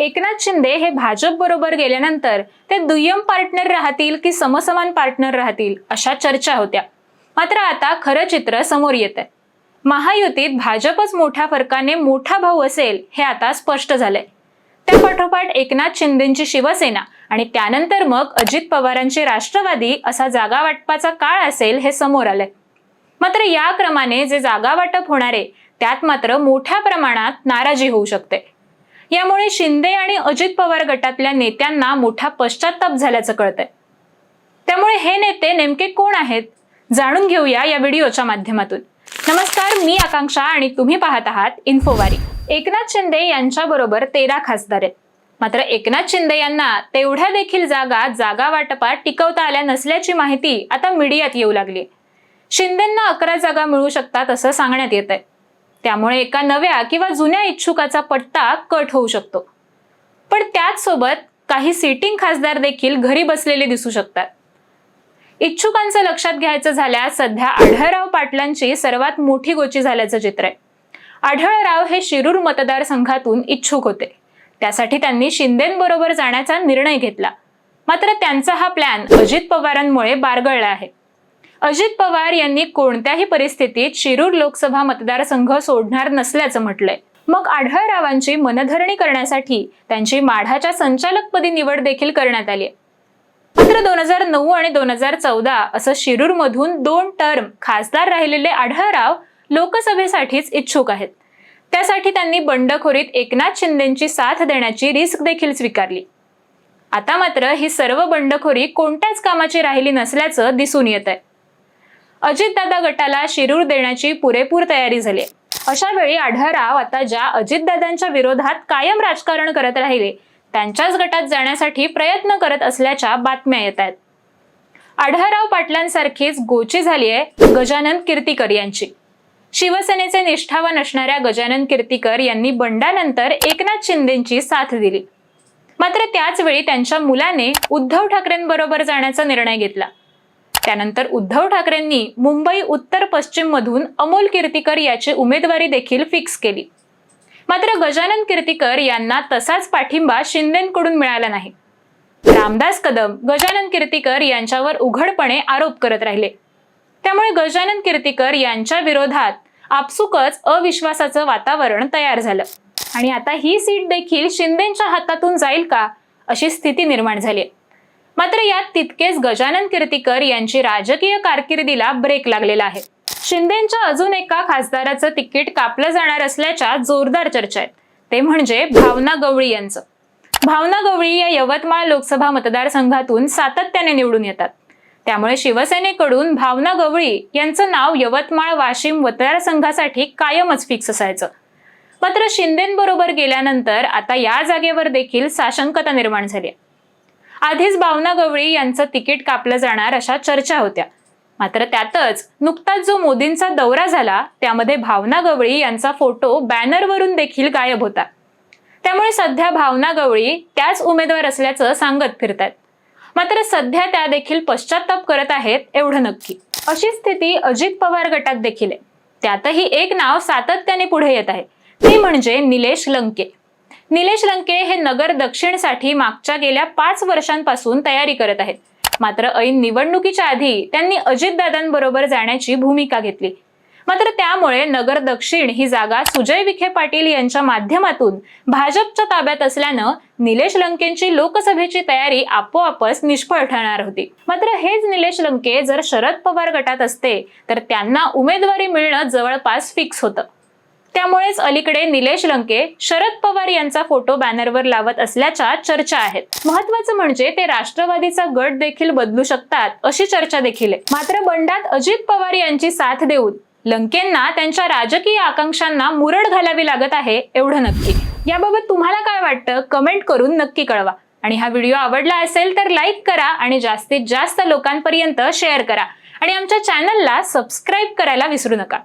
एकनाथ शिंदे हे भाजप बरोबर गेल्यानंतर ते दुय्यम पार्टनर राहतील की समसमान पार्टनर राहतील अशा चर्चा होत्या. मात्र आता खरं चित्र समोर येत आहे महायुतीत भाजपच मोठ्या फरकाने मोठा भाऊ असेल हे आता स्पष्ट झालंय. त्या पाठोपाठ एकनाथ शिंदेची शिवसेना आणि त्यानंतर मग अजित पवारांची राष्ट्रवादी असा जागा वाटपाचा काळ असेल हे समोर आलंय. मात्र या क्रमाने जे जागा वाटप होणार आहे त्यात मात्र मोठ्या प्रमाणात नाराजी होऊ शकते. यामुळे शिंदे आणि अजित पवार गटातल्या नेत्यांना मोठा पश्चाताप झाल्याचं कळतंय. त्यामुळे हे नेते नेमके कोण आहेत? जाणून घेऊया या व्हिडिओच्या माध्यमातून. नमस्कार मी आकांक्षा आणि तुम्ही पाहत आहात इन्फोवारी. एकनाथ शिंदे यांच्याबरोबर तेरा खासदार आहेत. मात्र एकनाथ शिंदे यांना तेवढ्या देखील जागा जागा वाटपात टिकवता आल्या नसल्याची माहिती आता मीडियात येऊ लागली शिंदेंना अकरा जागा मिळू शकतात असं सांगण्यात येत आहे त्यामुळे एका नव्या किंवा जुन्या इच्छुकाचा पट्टा कट होऊ शकतो. पण त्याचसोबत काही सिटिंग खासदार देखील घरी बसलेले दिसू शकतात. इच्छुकांचं लक्षात घ्यायचं झाल्यास सध्या आढळराव पाटलांची सर्वात मोठी गोची झाल्याचं चित्र आहे. आढळराव हे शिरूर मतदारसंघातून इच्छुक होते. त्यासाठी त्यांनी शिंदेबरोबर जाण्याचा निर्णय घेतला. मात्र त्यांचा हा प्लॅन अजित पवारांमुळे बारगळला आहे. अजित पवार यांनी कोणत्याही परिस्थितीत शिरूर लोकसभा मतदारसंघ सोडणार नसल्याचं म्हटलंय. मग आढळरावांची मनधरणी करण्यासाठी त्यांची माढाच्या संचालकपदी निवड देखील करण्यात आली आहे. मात्र दोन हजार नऊ आणि दोन हजार चौदा असं शिरूर मधून दोन टर्म खासदार राहिलेले आढळराव लोकसभेसाठीच इच्छुक आहेत. त्यासाठी त्यांनी बंडखोरीत एकनाथ शिंदेची साथ देण्याची रिस्क देखील स्वीकारली. आता मात्र ही सर्व बंडखोरी कोणत्याच कामाची राहिली नसल्याचं दिसून येत आहे अजितदादा गटाला शिरूर देण्याची पुरेपूर तयारी झाली. अशा वेळी आढळराव आता ज्या अजितदादांच्या विरोधात कायम राजकारण करत राहिले त्यांच्याच गटात जाण्यासाठी प्रयत्न करत असल्याच्या बातम्या येत आहेत. आढळराव पाटलांसारखीच गोची झाली आहे गजानन कीर्तीकर यांची. शिवसेनेचे निष्ठावान असणाऱ्या गजानन कीर्तीकर यांनी बंडानंतर एकनाथ शिंदेची साथ दिली. मात्र त्याच वेळी त्यांच्या मुलाने उद्धव ठाकरेंबरोबर जाण्याचा निर्णय घेतला. त्यानंतर उद्धव ठाकरेंनी मुंबई उत्तर पश्चिममधून अमोल कीर्तीकर याची उमेदवारी देखील फिक्स केली. मात्र गजानन कीर्तीकर यांना तसाच पाठिंबा शिंदेकडून मिळाला नाही. रामदास कदम गजानन कीर्तीकर यांच्यावर उघडपणे आरोप करत राहिले. त्यामुळे गजानन कीर्तीकर यांच्या विरोधात आपसुकच अविश्वासाचं वातावरण तयार झालं. आणि आता ही सीट देखील शिंदेच्या हातातून जाईल का अशी स्थिती निर्माण झाली आहे. मात्र यात तितकेच गजानन कीर्तीकर यांची राजकीय कारकिर्दीला ब्रेक लागलेला आहे. शिंदेच्या अजून एका खासदाराचं तिकीट कापलं जाणार असल्याच्या जोरदार चर्चा आहेत. ते म्हणजे भावना गवळी यांचं. भावना गवळी या यवतमाळ लोकसभा मतदारसंघातून सातत्याने निवडून येतात. त्यामुळे शिवसेनेकडून भावना गवळी यांचं नाव यवतमाळ वाशिम मतदारसंघासाठी कायमच फिक्स असायचं. मात्र शिंदेबरोबर गेल्यानंतर आता या जागेवर देखील साशंकता निर्माण झाली आहे. आधीच भावना गवळी यांचं तिकीट कापलं जाणार अशा चर्चा होत्या. मात्र त्यातच नुकताच जो मोदींचा दौरा झाला त्यामध्ये भावना गवळी यांचा फोटो बॅनरवरून देखील गायब होता. त्यामुळे सध्या भावना गवळी त्याच उमेदवार असल्याचं सांगत फिरतात. मात्र सध्या त्या देखील पश्चाताप करत आहेत एवढं नक्की. अशी स्थिती अजित पवार गटात देखील आहे. त्यातही एक नाव सातत्याने पुढे येत आहे. ते म्हणजे निलेश लंके. निलेश लंके हे नगर दक्षिणसाठी मागच्या गेल्या पाच वर्षांपासून तयारी करत आहेत. मात्र ऐन निवडणुकीच्या आधी त्यांनी अजितदादांबरोबर जाण्याची भूमिका घेतली. मात्र त्यामुळे नगर दक्षिण ही जागा सुजय विखे पाटील यांच्या माध्यमातून भाजपच्या ताब्यात असल्यानं निलेश लंकेंची लोकसभेची तयारी आपोआपच निष्फळ ठरणार होती. मात्र हेच निलेश लंके जर शरद पवार गटात असते तर त्यांना उमेदवारी मिळणं जवळपास फिक्स होतं. त्यामुळेच अलीकडे निलेश लंके शरद पवार यांचा फोटो बॅनरवर लावत असल्याच्या चर्चा आहेत. महत्वाचं म्हणजे ते राष्ट्रवादीचा गट देखील बदलू शकतात अशी चर्चा देखील आहे. मात्र बंडात अजित पवार यांची साथ देऊन लंकेंना त्यांच्या राजकीय आकांक्षांना मुरड घालावी लागत आहे एवढं नक्की. याबाबत तुम्हाला काय वाटतं? कमेंट करून नक्की कळवा. आणि हा व्हिडिओ आवडला असेल तर लाईक करा आणि जास्तीत जास्त लोकांपर्यंत शेअर करा. आणि आमच्या चॅनलला सबस्क्राईब करायला विसरू नका.